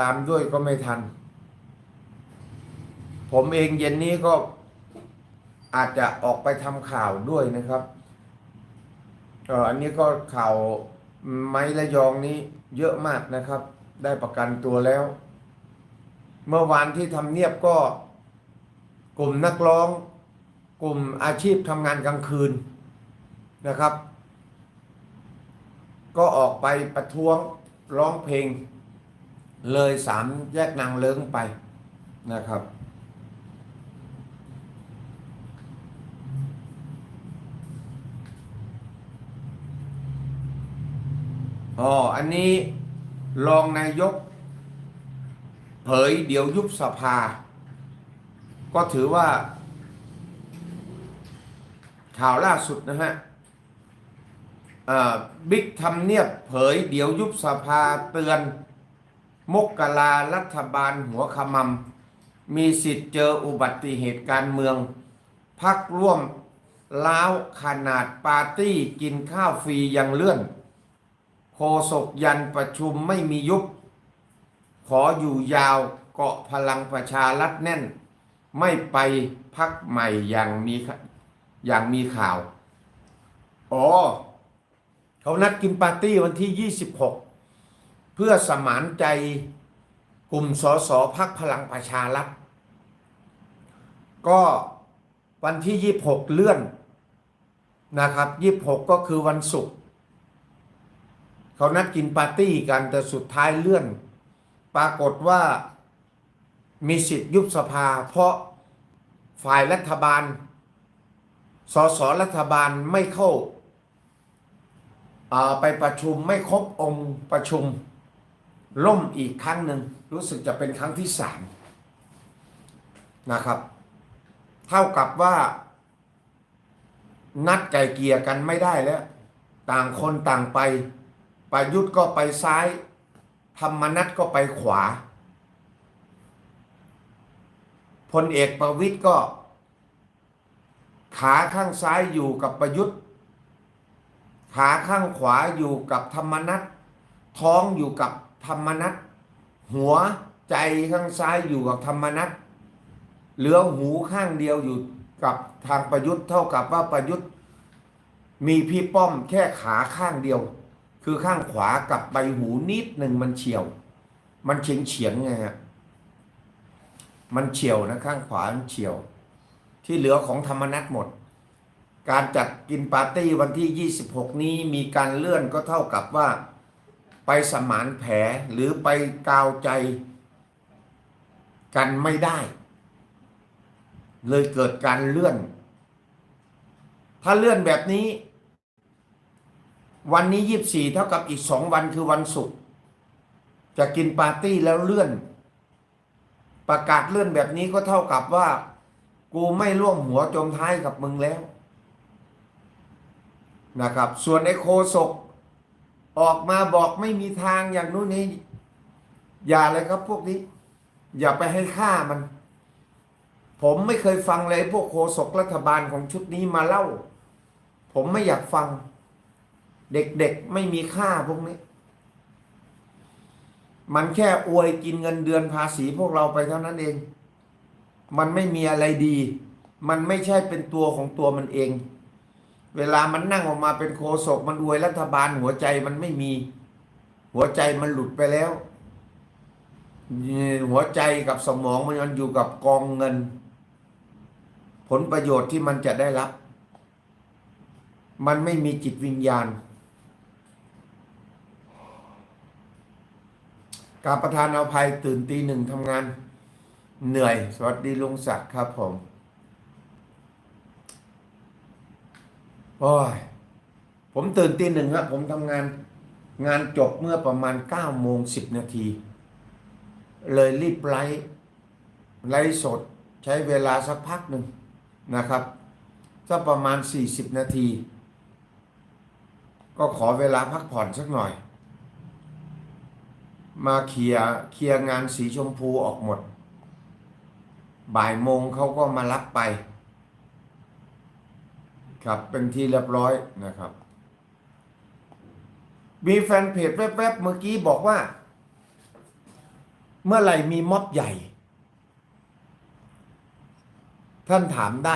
ตามด้วยก็ไม่ทัน ผมเองเย็นนี้ก็อาจจะออกไปทำข่าวด้วยนะครับเอออันนี้ก็ข่าวไม้ระยองนี้เยอะมากนะครับ ได้ประกันตัวแล้ว เมื่อวานที่ทำเนียบก็ กลุ่มนักร้อง กลุ่มอาชีพทำงานกลางคืนนะครับ ก็ออกไปประท้วงร้องเพลง เลยสามแยกนางเลิ้งไปนะครับ อ๋อ อันนี้รองนายก เผยเดี๋ยวยุบสภา ก็ถือว่า ข่าวล่าสุดนะฮะบิ๊กทำเนียบเผยเดี๋ยวยุบสภาเตือน มกกลารัฐบาลหัวขมำมีสิทธิ์เจออุบัติเหตุการเมือง พักร่วมล้าวขนาดปาร์ตี้กินข้าวฟรียังเลื่อน โคศกยันประชุมไม่มียุบ ขออยู่ยาวเกาะพลังประชารัฐแน่น ไม่ไปพักใหม่อย่างมีอย่างมีข่าว อ๋อ เขานัดกินปาร์ตี้วันที่ 26 เพื่อสมานใจกลุ่มสสพักพลังประชารัฐ ก็วันที่ 26 เลื่อนนะครับ 26 ก็คือวันศุกร์เขานัดกินปาร์ตี้กันแต่สุดท้ายเลื่อน ปรากฏว่ามีสิทธิ์ยุบสภา เพราะฝ่ายรัฐบาล สสรัฐบาลไม่เข้าอ่าไปประชุมไม่ครบองค์ประชุม ล่มอีกครั้งหนึ่งรู้สึกจะเป็นครั้งที่สามนะครับ เท่ากับว่า นัดไก่เกียกันไม่ได้แล้ว ต่างคนต่างไปประยุทธ์ก็ไปซ้าย ธรรมนัตก็ไปขวาพลเอกประวิตยก็ ขาข้างซ้ายอยู่กับประยุทธ์ ขาข้างขวาอยู่กับธรรมนัตท้องอยู่กับ ธรรมนัตหัวใจข้างซ้ายอยู่กับธรรมนัตเหลือหูข้างเดียวอยู่กับทางประยุทธ์เท่ากับว่าประยุทธ์ มีพี่ป้อมแค่ขาข้างเดียว คือข้างขวากับใบหูนิดหนึ่งมันเฉียว มันเฉียงเฉียงไงฮะมันเฉียวนะข้างขวามันเฉียว ที่เหลือของธรรมนัตหมด การจัดกินปาร์ตี้วันที่ 26 นี้มีการเลื่อนก็เท่ากับว่า ไปสมานแผลหรือไปกาวใจกันไม่ได้ เลยเกิดการเลื่อน ถ้าเลื่อนแบบนี้ วันนี้24เท่ากับอีก2วันคือวันศุกร์จะกินปาร์ตี้แล้วเลื่อน ประกาศเลื่อนแบบนี้ก็เท่ากับว่า กูไม่ร่วมหัวจมท้ายกับมึงแล้ว นะครับ ส่วนไอ้โคศก ออกมาบอกไม่มีทางอย่างนู้นนี้ อย่าเลยครับพวกนี้ อย่าไปให้ค่ามัน ผมไม่เคยฟังเลยพวกโคศกรัฐบาลของชุดนี้มาเล่า ผมไม่อยากฟัง เด็กๆไม่มีค่าพวกนี้ มันแค่อวยกินเงินเดือนภาษีพวกเราไปเท่านั้นเอง มันไม่มีอะไรดี มันไม่ใช่เป็นตัวของตัวมันเอง เวลามันนั่งออกมาเป็นโคศกมันอวยรัฐบาลหัวใจมันไม่มี หัวใจมันหลุดไปแล้ว หัวใจกับสมองมันอยู่กับกองเงิน ผลประโยชน์ที่มันจะได้รับ มันไม่มีจิตวิญญาณ การประธานเอาภัยตื่นตีหนึ่งทำงาน เหนื่อย สวัสดีลุงศักดิ์ครับผม โอ้ยผมตื่นตีหนึ่งครับผมทำงานงานจบเมื่อประมาณ9โมง10นาที เลยรีบไลฟ์ไลฟ์สดใช้เวลาสักพักหนึ่งนะครับสักประมาณ 40 นาที ก็ขอเวลาพักผ่อนสักหน่อย มาเคลียเคลียร์งานสีชมพูออกหมด บ่ายโมงเขาก็มารับไป ครับเป็นที่เรียบร้อยนะครับ มีแฟนเพจแวบๆเมื่อกี้บอกว่า เมื่อไหร่มีม็อบใหญ่ ท่านถามได้